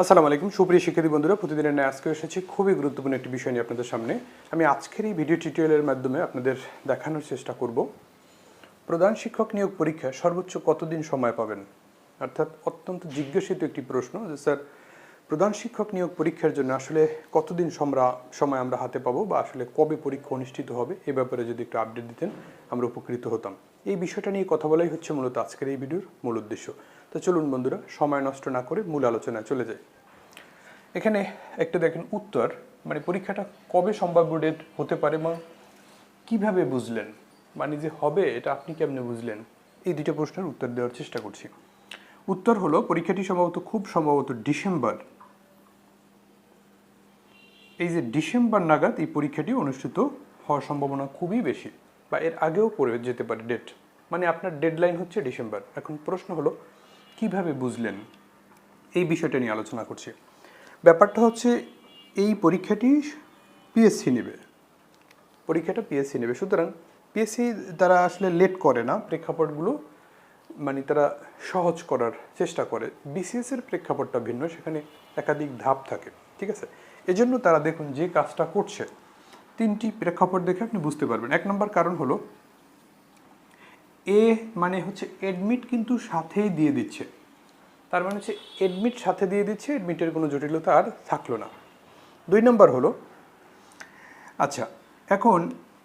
আসসালামু আলাইকুম। সুপ্রিয় শিক্ষার্থী বন্ধুরা, প্রতিদিনের ন্যায় আজকে এসেছি। খুবই গুরুত্বপূর্ণ একটি বিষয় নিয়ে আপনাদের সামনে। আমি আজকের এই ভিডিও টিউটোরিয়ালের মাধ্যমে আপনাদের দেখানোর চেষ্টা করব। প্রধান শিক্ষক নিয়োগ পরীক্ষা সর্বোচ্চ কতদিন সময় পাবেন? অর্থাৎ অত্যন্ত জিজ্ঞাসিত একটি প্রশ্ন যে, স্যার প্রধান শিক্ষক নিয়োগ পরীক্ষার জন্য আসলে কতদিন সমরা, সময় আমরা হাতে পাবো বা আসলে কবে পরীক্ষা অনুষ্ঠিত হবে, এ ব্যাপারে যদি একটু আপডেট দিতেন আমরা উপকৃত হতাম। এই বিষয়টা নিয়ে কথা বলাই হচ্ছে মূলত আজকের এই ভিডিওর মূল উদ্দেশ্য। তো চলুন বন্ধুরা, সময় নষ্ট না করে মূল আলোচনায় চলে যাই। এখানে একটা দেখেন উত্তর মানে পরীক্ষাটা কবে সম্ভাব্য ডেট হতে পারে বা কীভাবে বুঝলেন? মানে যে হবে, এটা আপনি কেমনে বুঝলেন? এই দুটো প্রশ্নের উত্তর দেওয়ার চেষ্টা করছি। উত্তর হলো, পরীক্ষাটি সম্ভবত খুব সম্ভবত ডিসেম্বর এই যে ডিসেম্বর নাগাদ এই পরীক্ষাটি অনুষ্ঠিত হওয়ার সম্ভাবনা খুবই বেশি বা এর আগেও পড়ে যেতে পারে ডেট মানে আপনার ডেডলাইন হচ্ছে ডিসেম্বর। এখন প্রশ্ন হলো, কীভাবে বুঝলেন? এই বিষয়টা নিয়ে আলোচনা করছি। ব্যাপারটা হচ্ছে, এই পরীক্ষাটি পিএসসি নেবে। পরীক্ষাটা পিএসসি নেবে। সুতরাং পিএসসি তারা আসলে লেট করে না। প্রেক্ষাপটগুলো মানে তারা সহজ করার চেষ্টা করে। বিসিএস এর প্রেক্ষাপটটা ভিন্ন, সেখানে একাধিক ধাপ থাকে। ঠিক আছে? এজন্য তারা দেখুন যে কাজটা করছে, তিনটি প্রেক্ষাপট দেখে আপনি বুঝতে পারবেন। এক নম্বর কারণ হলো, এ মানে হচ্ছে এডমিট কিন্তু সাথেই দিয়ে দিচ্ছে। তার মানে হচ্ছে এডমিট সাথে দিয়ে দিচ্ছে এডমিটের কোনো জটিলতা আর থাকল না। দুই নম্বর হলো আচ্ছা এখন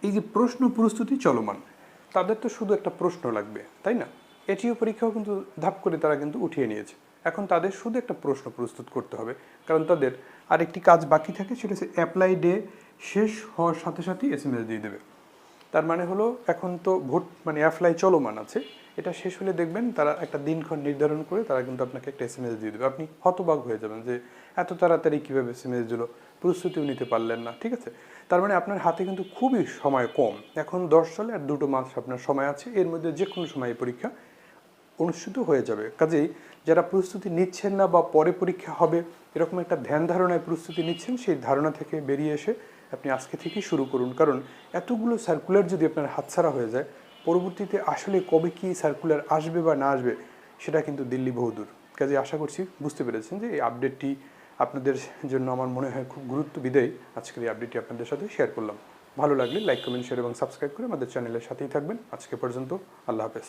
এই যে প্রশ্ন প্রস্তুতি চলমান, তাদের তো শুধু একটা প্রশ্ন লাগবে, তাই না? এটিও পরীক্ষাও কিন্তু ধাপ করে তারা কিন্তু উঠিয়ে নিয়েছে। এখন তাদের শুধু একটা প্রশ্ন প্রস্তুত করতে হবে, কারণ তাদের আরেকটি কাজ বাকি থাকে, সেটা হচ্ছে অ্যাপ্লাই ডে শেষ হওয়ার সাথে সাথেই এস এম এস দিয়ে দেবে। তার মানে হলো, এখন তো ভোট মানে অ্যাপ্লাই চলমান আছে, এটা শেষ হলে দেখবেন তারা একটা দিনক্ষণ নির্ধারণ করে তারা কিন্তু আপনাকে একটা এস এম এস দিয়ে দেবে। আপনি হতবাক হয়ে যাবেন যে, এত তাড়াতাড়ি কীভাবে এস এম এস দিল? প্রস্তুতিও নিতে পারলেন না। ঠিক আছে? তার মানে আপনার হাতে কিন্তু খুবই সময় কম। এখন দশ সালে আর দুটো মাস আপনার সময় আছে, এর মধ্যে যে কোনো সময় পরীক্ষা অনুষ্ঠিত হয়ে যাবে। কাজেই যারা প্রস্তুতি নিচ্ছেন না বা পরে পরীক্ষা হবে, এরকম একটা ধ্যান ধারণায় প্রস্তুতি নিচ্ছেন, সেই ধারণা থেকে বেরিয়ে এসে আপনি আজকে থেকেই শুরু করুন। কারণ এতগুলো সার্কুলার যদি আপনার হাতছাড়া হয়ে যায়, পরবর্তীতে আসলে কবে কি সার্কুলার আসবে বা না আসবে, সেটা কিন্তু দিল্লি বহুদূর কাজে আশা করছি বুঝতে পেরেছেন যে এই আপডেটটি আপনাদের জন্য আমার মনে হয় খুব গুরুত্ব বিদায়ী। আজকের এই আপডেটটি আপনাদের সাথে শেয়ার করলাম। ভালো লাগলে লাইক কমেন্ট শেয়ার এবং সাবস্ক্রাইব করে আমাদের চ্যানেলের সাথেই থাকবেন। আজকে পর্যন্ত আল্লাহ হাফেজ।